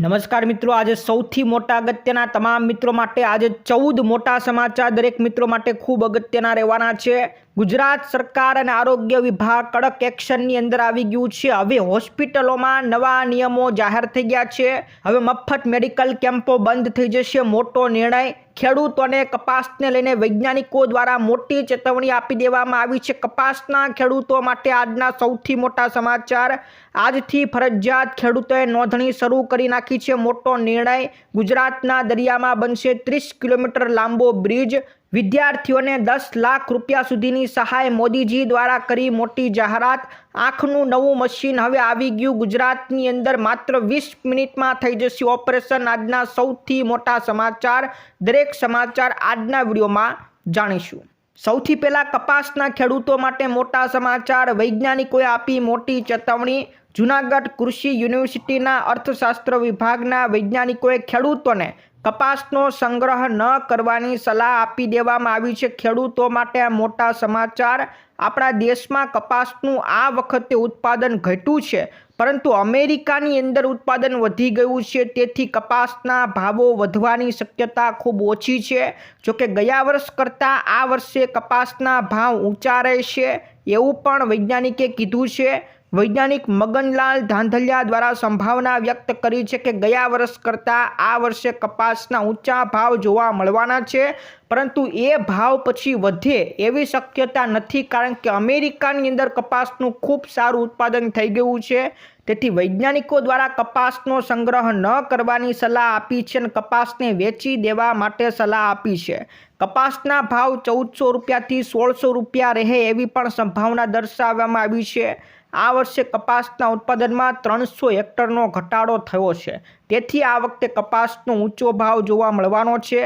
નમસ્કાર મિત્રો, આજે સૌથી મોટા અગત્યના તમામ મિત્રો માટે આજે ચૌદ મોટા સમાચાર દરેક મિત્રો માટે ખૂબ અગત્યના રહેવાના છે. ગુજરાત સરકાર અને આરોગ્ય વિભાગ કડક એક્શનની અંદર આવી ગયું છે. હવે હોસ્પિટલોમાં નવા નિયમો જાહેર થઈ ગયા છે. હવે મફત મેડિકલ કેમ્પો બંધ થઈ જશે. મોટો નિર્ણય ખેડૂતોને કપાસને લઈને વૈજ્ઞાનિકો દ્વારા મોટી ચેતવણી આપી દેવામાં આવી છે. કપાસના ખેડૂતો માટે આજના સૌથી મોટા સમાચાર. આજથી ફરજિયાત ખેડૂતોએ નોંધણી શરૂ કરી નાખી છે. મોટો નિર્ણય ગુજરાતના દરિયામાં બનશે. ત્રીસ કિલોમીટર લાંબો બ્રિજ વિદ્યાર્થીઓને દસ લાખ રૂપિયા સુધીની સહાય મોદીજી દ્વારા કરી મોટી જાહેરાત. આંખનું નવું મશીન હવે આવી ગયું ગુજરાતની અંદર માત્ર વીસ મિનિટમાં થઈ જશે ઓપરેશન. આજના સૌથી મોટા સમાચાર, દરેક સમાચાર આજના વિડીયોમાં જાણીશું. સૌથી પહેલાં કપાસના ખેડૂતો માટે મોટા સમાચાર. વૈજ્ઞાનિકોએ આપી મોટી ચેતવણી. જૂનાગઢ કૃષિ યુનિવર્સિટીના અર્થશાસ્ત્ર વિભાગના વૈજ્ઞાનિકોએ ખેડૂતોને કપાસનો સંગ્રહ ન કરવાની સલાહ આપી દેવામાં આવી છે. ખેડૂતો માટે આ મોટા સમાચાર. આપણા દેશમાં કપાસનું આ વખતે ઉત્પાદન ઘટ્યું છે, પરંતુ અમેરિકાની અંદર ઉત્પાદન વધી ગયું છે. તેથી કપાસના ભાવો વધવાની શક્યતા ખૂબ ઓછી છે. જોકે ગયા વર્ષ કરતાં આ વર્ષે કપાસના ભાવ ઊંચા રહેશે એવું પણ વૈજ્ઞાનિકે કીધું છે. વૈજ્ઞાનિક મગનલાલ ધાંધલિયા દ્વારા સંભાવના વ્યક્ત કરી છે કે ગયા વર્ષ કરતાં આ વર્ષે કપાસના ઊંચા ભાવ જોવા મળવાના છે. પરંતુ એ ભાવ પછી વધે એવી શક્યતા નથી કારણ કે અમેરિકાની અંદર કપાસનું ખૂબ સારું ઉત્પાદન થઈ ગયું છે. તેથી વૈજ્ઞાનિકો દ્વારા કપાસનો સંગ્રહ ન કરવાની સલાહ આપી છે અને કપાસને વેચી દેવા માટે સલાહ આપી છે. કપાસના ભાવ ચૌદસો રૂપિયાથી સોળસો રૂપિયા રહે એવી પણ સંભાવના દર્શાવવામાં આવી છે. આ વર્ષે કપાસના ઉત્પાદનમાં ત્રણસો હેક્ટરનો ઘટાડો થયો છે. તેથી આ વખતે કપાસનો ઊંચો ભાવ જોવા મળવાનો છે.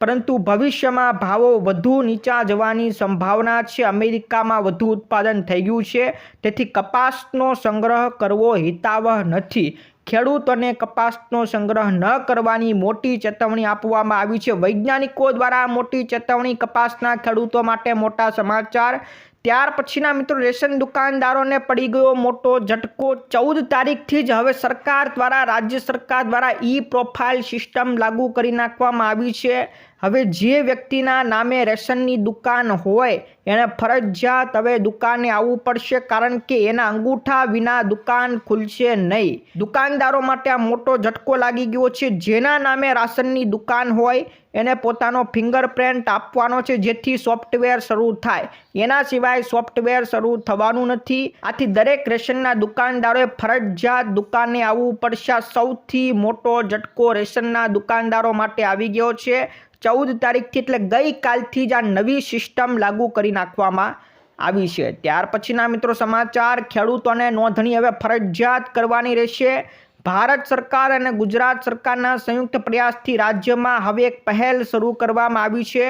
પરંતુ ભવિષ્યમાં ભાવો વધુ નીચા જવાની સંભાવના છે. અમેરિકામાં વધુ ઉત્પાદન થઈ ગયું છે. તેથી કપાસનો સંગ્રહ કરવો હિતાવહ નથી. ખેડૂતોને કપાસનો સંગ્રહ ન કરવાની મોટી ચેતવણી આપવામાં આવી છે. વૈજ્ઞાનિકો દ્વારા મોટી ચેતવણી કપાસના ખેડૂતો માટે મોટા સમાચાર. ત્યાર પછીના મિત્રો, રેશન દુકાનદારોને પડી ગયો મોટો ઝટકો. ચૌદ તારીખથી જ હવે સરકાર દ્વારા, રાજ્ય સરકાર દ્વારા ઈ પ્રોફાઇલ સિસ્ટમ લાગુ કરી નાખવામાં આવી છે. હવે જે વ્યક્તિના નામે રેશનની દુકાન હોય એણે ફરજિયાત હવે દુકાને આવવું પડશે કારણ કે એના અંગૂઠા વિના દુકાન ખુલશે નહીં. દુકાનદારો માટે આ મોટો ઝટકો લાગી ગયો છે. જેના નામે રાશનની દુકાન હોય, એને પોતાનો ફિંગરપ્રિન્ટ આપવાનો છે જેથી સોફ્ટવેર શરૂ થાય. એના સિવાય સોફ્ટવેર શરૂ થવાનું નથી. આથી દરેક રેશનના દુકાનદારોએ ફરજિયાત દુકાને આવવું પડશે. સૌથી મોટો ઝટકો રેશનના દુકાનદારો માટે આવી ગયો છે. ચૌદ તારીખથી એટલે ગઈકાલથી જ આ નવી સિસ્ટમ લાગુ કરી નાખવામાં આવી છે. ત્યાર પછીના મિત્રો સમાચાર, ખેડૂતોને નોંધણી હવે ફરજિયાત કરવાની રહેશે. ભારત સરકાર અને ગુજરાત સરકારના સંયુક્ત પ્રયાસથી રાજ્યમાં હવે એક પહેલ શરૂ કરવામાં આવી છે.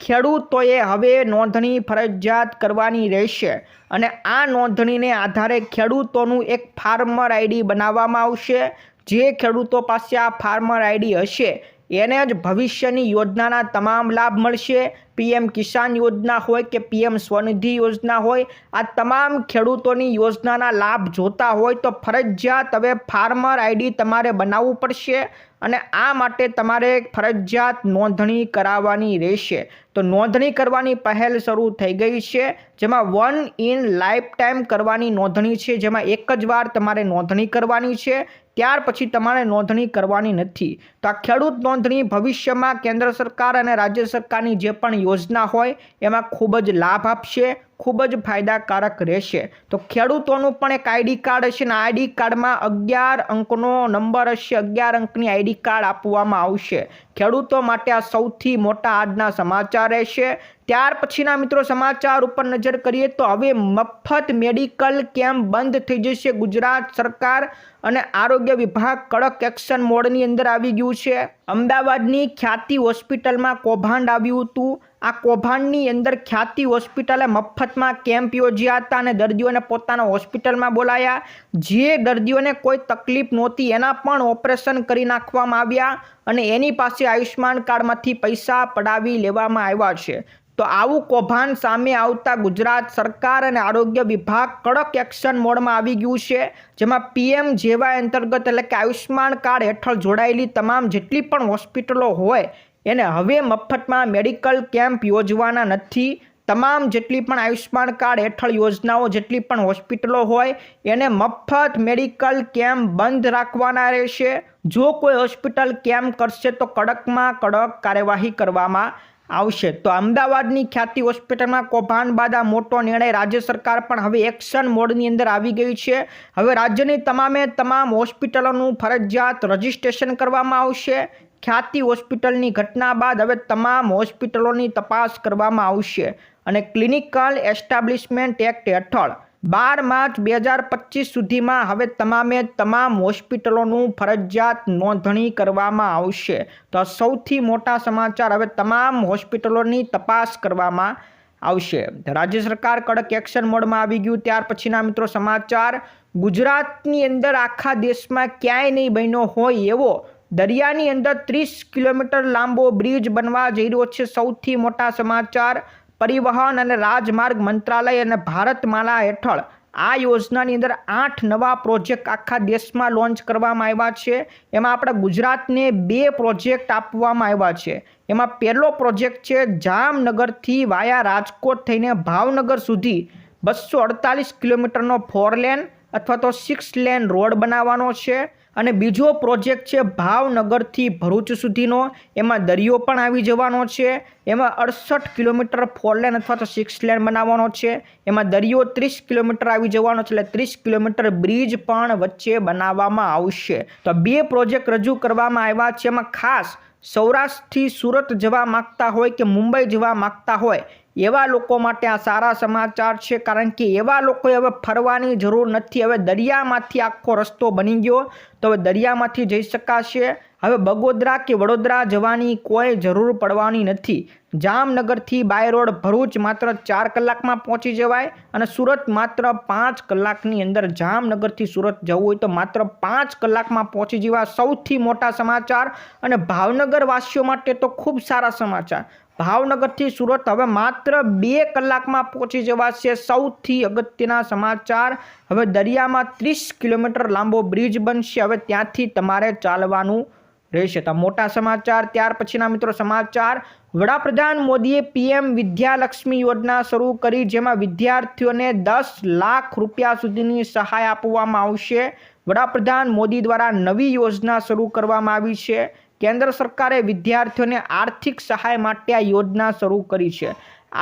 ખેડૂતોએ હવે નોંધણી ફરજિયાત કરવાની રહેશે અને આ નોંધણીને આધારે ખેડૂતોનું એક ફાર્મર આઈડી બનાવવામાં આવશે. જે ખેડૂતો પાસે આ ફાર્મર આઈડી હશે એને જ ભવિષ્યની યોજનાના તમામ લાભ મળશે. પીએમ કિસાન યોજના હોય કે પીએમ સ્વનિધિ યોજના હોય, આ તમામ ખેડૂતોની યોજનાના લાભ જોતા હોય તો ફરજિયાત હવે ફાર્મર આઈડી તમારે બનાવવું પડશે અને આ માટે તમારે ફરજિયાત નોંધણી કરાવવાની રહેશે. તો નોંધણી કરવાની પહેલ શરૂ થઈ ગઈ છે. જેમાં વન ઇન લાઈફ ટાઈમ કરવાની નોંધણી છે. જેમાં એક જ વાર તમારે નોંધણી કરવાની છે. ત્યાર પછી તમારે નોંધણી કરવાની નથી. તો આ ખેડૂત નોંધણી ભવિષ્યમાં કેન્દ્ર સરકાર અને રાજ્ય સરકારની જે પણ યોજના હોય, એમાં ખૂબ જ લાભ આપશે, ખૂબ જ ફાયદાકારક રહેશે. તો ખેડૂતોનું પણ એક આઈડી કાર્ડ હશે ને આઈડી કાર્ડમાં અગિયાર અંકનો નંબર હશે, અગિયાર અંકની આઈડી કાર્ડ આપવામાં આવશે. ખેડૂતો માટે આ સૌથી મોટા આજના સમાચાર રહેશે. ત્યાર પછીના મિત્રો સમાચાર ઉપર નજર કરીએ તો હવે મફત મેડિકલ કેમ્પ બંધ થઈ જશે. ગુજરાત સરકાર અને આરોગ્ય વિભાગ કડક એક્શન મોડની અંદર આવી ગયું છે. અમદાવાદની ખ્યાતિ હોસ્પિટલમાં કૌભાંડ આવ્યું હતું. આ કૌભાંડની અંદર ખ્યાતિ હોસ્પિટલે મફતમાં કેમ્પ યોજ્યા હતા અને દર્દીઓને પોતાના હોસ્પિટલમાં બોલાયા. જે દર્દીઓને કોઈ તકલીફ નહોતી એના પણ ઓપરેશન કરી નાખવામાં આવ્યા અને એની પાસે આયુષ્યમાન કાર્ડમાંથી પૈસા પડાવી લેવામાં આવ્યા છે. તો આવું કૌભાંડ સામે આવતા ગુજરાત સરકાર અને આરોગ્ય વિભાગ કડક એક્શન મોડમાં આવી ગયું છે, જેમાં પીએમ જેવા અંતર્ગત એટલે કે આયુષ્યમાન કાર્ડ હેઠળ જોડાયેલી તમામ જેટલી પણ હોસ્પિટલો હોય, એને હવે મફતમાં મેડિકલ કેમ્પ યોજવાના નથી. તમામ જેટલી પણ આયુષ્યમાન કાર્ડ હેઠળ યોજનાઓ જેટલી પણ હોસ્પિટલો હોય, એને મફત મેડિકલ કેમ્પ બંધ રાખવાના રહેશે. જો કોઈ હોસ્પિટલ કેમ્પ કરશે તો કડકમાં કડક કાર્યવાહી કરવામાં આવશે. તો અમદાવાદની ખ્યાતિ હોસ્પિટલમાં કૌભાંડ બાદ આ મોટો નિર્ણય રાજ્ય સરકાર પણ હવે એક્શન મોડની અંદર આવી ગઈ છે. હવે રાજ્યની તમામે તમામ હોસ્પિટલોનું ફરજિયાત રજિસ્ટ્રેશન કરવામાં આવશે. ખ્યાતિ હોસ્પિટલની ઘટના બાદ હવે તમામ હોસ્પિટલોની તપાસ કરવામાં આવશે. અને ક્લિનિકલ એસ્ટાબ્લિશમેન્ટ એક્ટ હેઠળ બાર માર્ચ બે હજાર પચીસ સુધીમાં હવે તમામે તમામ હોસ્પિટલોનું ફરજિયાત નોંધણી કરવામાં આવશે. તો સૌથી મોટા સમાચાર હવે તમામ હોસ્પિટલોની તપાસ કરવામાં આવશે. રાજ્ય સરકાર કડક એક્શન મોડમાં આવી ગયું. ત્યાર પછીના મિત્રો સમાચાર, ગુજરાતની અંદર આખા દેશમાં ક્યાંય નહીં બન્યો હોય એવો દરિયાની અંદર ત્રીસ કિલોમીટર લાંબો બ્રિજ બનવા જઈ રહ્યો છે. સૌથી મોટા સમાચાર પરિવહન અને રાજમાર્ગ મંત્રાલય અને ભારતમાલા હેઠળ આ યોજનાની અંદર આઠ નવા પ્રોજેક્ટ આખા દેશમાં લોન્ચ કરવામાં આવ્યા છે. એમાં આપણા ગુજરાતને બે પ્રોજેક્ટ આપવામાં આવ્યા છે. એમાં પહેલો પ્રોજેક્ટ છે જામનગરથી વાયા રાજકોટ થઈને ભાવનગર સુધી બસો અડતાલીસ કિલોમીટરનો ફોર લેન અથવા તો સિક્સ લેન રોડ બનાવવાનો છે. અને બીજો પ્રોજેક્ટ છે ભાવનગરથી ભરૂચ સુધીનો. એમાં દરિયો પણ આવી જવાનો છે. એમાં અડસઠ કિલોમીટર ફોર લેન અથવા તો સિક્સ લેન બનાવવાનો છે. એમાં દરિયો ત્રીસ કિલોમીટર આવી જવાનો છે એટલે ત્રીસ કિલોમીટર બ્રિજ પણ વચ્ચે બનાવવામાં આવશે. તો બે પ્રોજેક્ટ રજૂ કરવામાં આવ્યા છે. એમાં ખાસ સૌરાષ્ટ્રથી સુરત જવા માગતા હોય કે મુંબઈ જવા માગતા હોય એવા લોકો માટે આ સારા સમાચાર છે, કારણ કે એવા લોકોએ હવે ફરવાની જરૂર નથી. હવે દરિયામાંથી આખો રસ્તો બની ગયો, તો હવે દરિયામાંથી જઈ શકાશે. હવે બગોદરા કે વડોદરા જવાની કોઈ જરૂર પડવાની નથી. જામનગરથી બાય રોડ ભરૂચ માત્ર ચાર કલાકમાં પહોંચી જવાય અને સુરત માત્ર પાંચ કલાકની અંદર જામનગરથી સુરત જવું હોય તો માત્ર પાંચ કલાકમાં પહોંચી જવા સૌથી મોટા સમાચાર. અને ભાવનગર વાસીઓ માટે તો ખૂબ સારા સમાચાર. ભાવનગરથી સુરત હવે માત્ર બે કલાકમાં પહોંચી જવાશે સૌથી અગત્યના સમાચાર. હવે દરિયામાં ત્રીસ કિલોમીટર લાંબો બ્રિજ બનશે. હવે ત્યાંથી તમારે ચાલવાનું રહેશે. તો મોટા સમાચાર, ત્યાર પછીના મિત્રો સમાચાર. વડાપ્રધાન મોદીએ પીએમ વિદ્યાલક્ષ્મી યોજના શરૂ કરી, જેમાં વિદ્યાર્થીઓને દસ લાખ રૂપિયા સુધીની સહાય આપવામાં આવશે. વડાપ્રધાન મોદી દ્વારા નવી યોજના શરૂ કરવામાં આવી છે. કેન્દ્ર સરકારે વિદ્યાર્થીઓને આર્થિક સહાય માટે આ યોજના શરૂ કરી છે.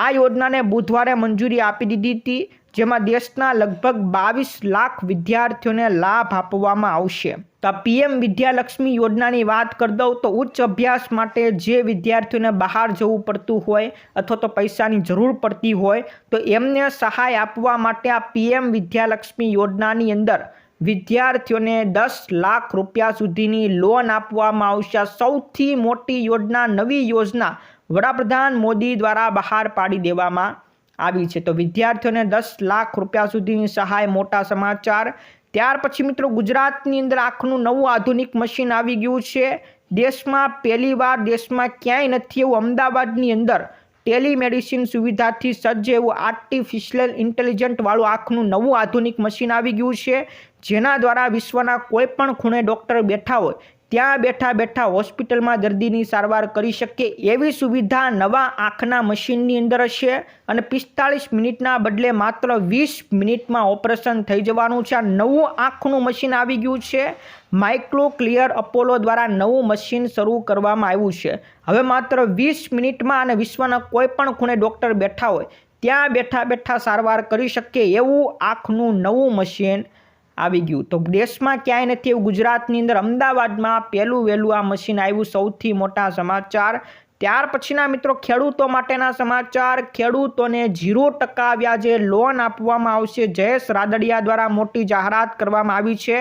આ યોજનાને બુધવારે મંજૂરી આપી દીધી હતી, જેમાં દેશના લગભગ બાવીસ લાખ વિદ્યાર્થીઓને લાભ આપવામાં આવશે. તો પીએમ વિદ્યાલક્ષ્મી યોજનાની વાત કરી દઉં તો ઉચ્ચ અભ્યાસ માટે જે વિદ્યાર્થીઓને બહાર જવું પડતું હોય અથવા તો પૈસાની જરૂર પડતી હોય, તો એમને સહાય આપવા માટે આ પીએમ વિદ્યાલક્ષ્મી યોજનાની અંદર વિદ્યાર્થીઓને દસ લાખ રૂપિયા સુધીની લોન આપવામાં આવશે. સૌથી મોટી યોજના, નવી યોજના વડાપ્રધાન મોદી દ્વારા બહાર પાડી દેવામાં આવી છે. તો વિદ્યાર્થીઓને દસ લાખ રૂપિયા સુધીની સહાય, મોટા સમાચાર. ત્યાર પછી મિત્રો, ગુજરાતની અંદર આખનું નવું આધુનિક મશીન આવી ગયું છે. દેશમાં પહેલીવાર દેશમાં ક્યાંય નથી એવું અમદાવાદની અંદર ટેલિમેડિસિન સુવિધાથી સજ્જ એવું આર્ટિફિશિયલ ઇન્ટેલિજન્ટ વાળું આંખનું નવું આધુનિક મશીન આવી ગયું છે. જેના દ્વારા વિશ્વના કોઈ પણ ખૂણે ડૉક્ટર બેઠા હોય, ત્યાં બેઠા બેઠા હોસ્પિટલમાં દર્દીની સારવાર કરી શકે એવી સુવિધા નવા આંખના મશીનની અંદર હશે અને પિસ્તાળીસ મિનિટના બદલે માત્ર વીસ મિનિટમાં ઓપરેશન થઈ જવાનું છે. આ નવું આંખનું મશીન આવી ગયું છે. માઇક્રો ક્લિયર અપોલો દ્વારા નવું મશીન શરૂ કરવામાં આવ્યું છે. હવે માત્ર વીસ મિનિટમાં અને વિશ્વના કોઈ પણ ખૂણે ડૉક્ટર બેઠા હોય, ત્યાં બેઠા બેઠા સારવાર કરી શકે એવું આંખનું નવું મશીન આવી ગયું. તો દેશમાં ક્યાંય નથી એવું. ગુજરાતની અંદર અમદાવાદમાં પહેલું વહેલું આ મશીન આવ્યું. સૌથી મોટા સમાચાર. ત્યાર પછીના મિત્રો, ખેડૂતો માટેના સમાચાર. ખેડૂતોને ઝીરો ટકા વ્યાજે લોન આપવામાં આવશે. જયેશ રાદડિયા દ્વારા મોટી જાહેરાત કરવામાં આવી છે.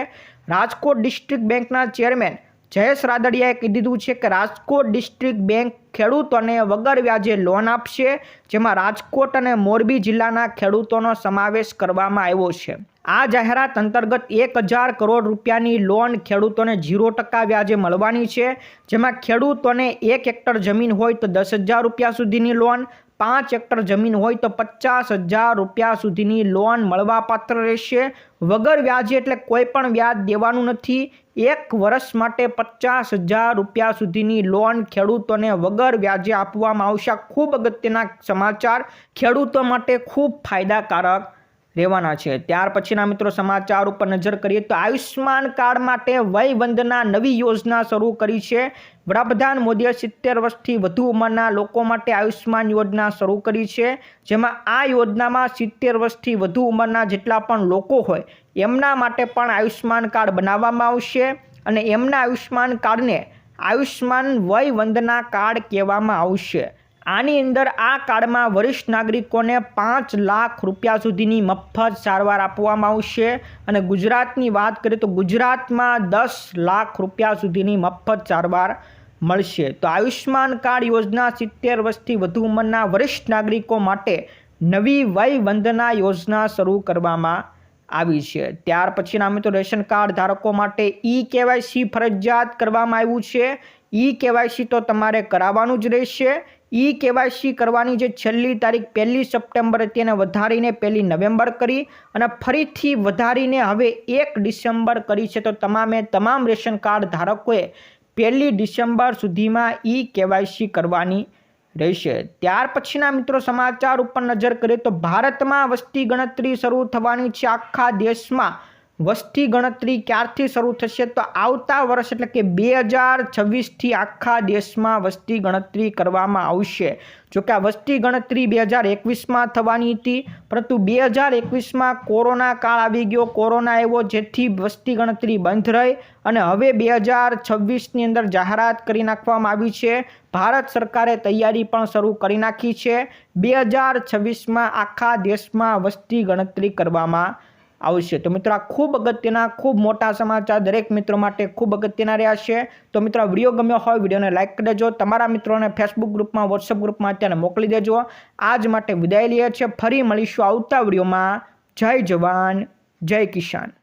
રાજકોટ ડિસ્ટ્રિક્ટ બેંકના ચેરમેન જયેશ રાદડિયાએ કહી દીધું છે કે રાજકોટ ડિસ્ટ્રિક્ટ બેંક ખેડૂતોને વગર વ્યાજે લોન આપશે, જેમાં રાજકોટ અને મોરબી જિલ્લાના ખેડૂતોનો સમાવેશ કરવામાં આવ્યો છે. આ જાહેરાત અંતર્ગત એક હજાર કરોડ રૂપિયાની લોન ખેડૂતોને ઝીરો ટકા વ્યાજે મળવાની છે. જેમાં ખેડૂતોને એક હેક્ટર જમીન હોય તો દસ હજાર રૂપિયા સુધીની લોન, પાંચ હેક્ટર જમીન હોય તો પચાસ હજાર રૂપિયા સુધીની લોન મળવાપાત્ર રહેશે. વગર વ્યાજે એટલે કોઈ પણ વ્યાજ દેવાનું નથી. એક વર્ષ માટે પચાસ હજાર રૂપિયા સુધીની લોન ખેડૂતોને વગર વ્યાજે આપવામાં આવશે. ખૂબ અગત્યના સમાચાર ખેડૂતો માટે ખૂબ ફાયદાકારક રહેવાના છે. ત્યાર પછીના મિત્રો સમાચાર ઉપર નજર કરીએ તો આયુષ્યમાન કાર્ડ માટે વયવંદના નવી યોજના શરૂ કરી છે. વડાપ્રધાન મોદીએ સિત્તેર વર્ષથી વધુ ઉંમરના લોકો માટે આયુષ્યમાન યોજના શરૂ કરી છે. જેમાં આ યોજનામાં સિત્તેર વર્ષથી વધુ ઉંમરના જેટલા પણ લોકો હોય, એમના માટે પણ આયુષ્યમાન કાર્ડ બનાવવામાં આવશે અને એમના આયુષ્યમાન કાર્ડને આયુષ્માન વયવંદના કાર્ડ કહેવામાં આવશે. આની અંદર આ કાર્ડમાં વરિષ્ઠ નાગરિકોને પાંચ લાખ રૂપિયા સુધીની મફત સારવાર આપવામાં આવશે. અને ગુજરાતની વાત કરીએ તો ગુજરાતમાં દસ લાખ રૂપિયા સુધીની મફત સારવાર મળશે. તો આયુષ્માન કાર્ડ યોજના સિત્તેર વર્ષથી વધુ ઉંમરના વરિષ્ઠ નાગરિકો માટે નવી વય વંદના યોજના શરૂ કરવામાં આવી છે. ત્યાર પછીના મિત્રો રેશન કાર્ડ ધારકો માટે ઈ કેવાયસી ફરજિયાત કરવામાં આવ્યું છે. ઈ કેવાયસી તો તમારે કરાવવાનું જ રહેશે. ઈ કેવાયસી કરવાની જે છેલ્લી તારીખ પહેલી સપ્ટેમ્બર હતી એને વધારીને પહેલી નવેમ્બર કરી અને ફરીથી વધારીને હવે એક ડિસેમ્બર કરી છે. તો તમામે તમામ રેશન કાર્ડ ધારકોએ પહેલી ડિસેમ્બર સુધીમાં ઈ કેવાયસી કરવાની રહેશે. ત્યાર પછીના મિત્રો સમાચાર ઉપર નજર કરીએ તો ભારતમાં વસ્તી ગણતરી શરૂ થવાની છે. આખા દેશમાં વસ્તી ગણતરી ક્યારથી શરૂ થશે? તો આવતા વર્ષ એટલે કે બે હજાર છવ્વીસથી આખા દેશમાં વસ્તી ગણતરી કરવામાં આવશે. જોકે આ વસ્તી ગણતરી બે હજાર એકવીસમાં થવાની હતી, પરંતુ બે હજાર એકવીસમાં કોરોના કાળ આવી ગયો. કોરોના આવ્યો જેથી વસ્તી ગણતરી બંધ રહી અને હવે બે હજાર છવ્વીસની અંદર જાહેરાત કરી નાખવામાં આવી છે. ભારત સરકારે તૈયારી પણ શરૂ કરી નાખી છે. બે હજાર છવ્વીસમાં આખા દેશમાં વસ્તી ગણતરી કરવામાં આવશે. તો મિત્રો આ ખૂબ અગત્યના, ખૂબ મોટા સમાચાર દરેક મિત્રો માટે ખૂબ અગત્યના રહ્યા છે. તો મિત્રો વીડિયો ગમ્યો હોય, વિડીયોને લાઇક કરી દેજો. તમારા મિત્રોને ફેસબુક ગ્રુપમાં વોટ્સઅપ ગ્રુપમાં અત્યારે મોકલી દેજો. આજ માટે વિદાય લઈએ છીએ. ફરી મળીશું આવતા વિડીયોમાં. જય જવાન, જય કિસાન.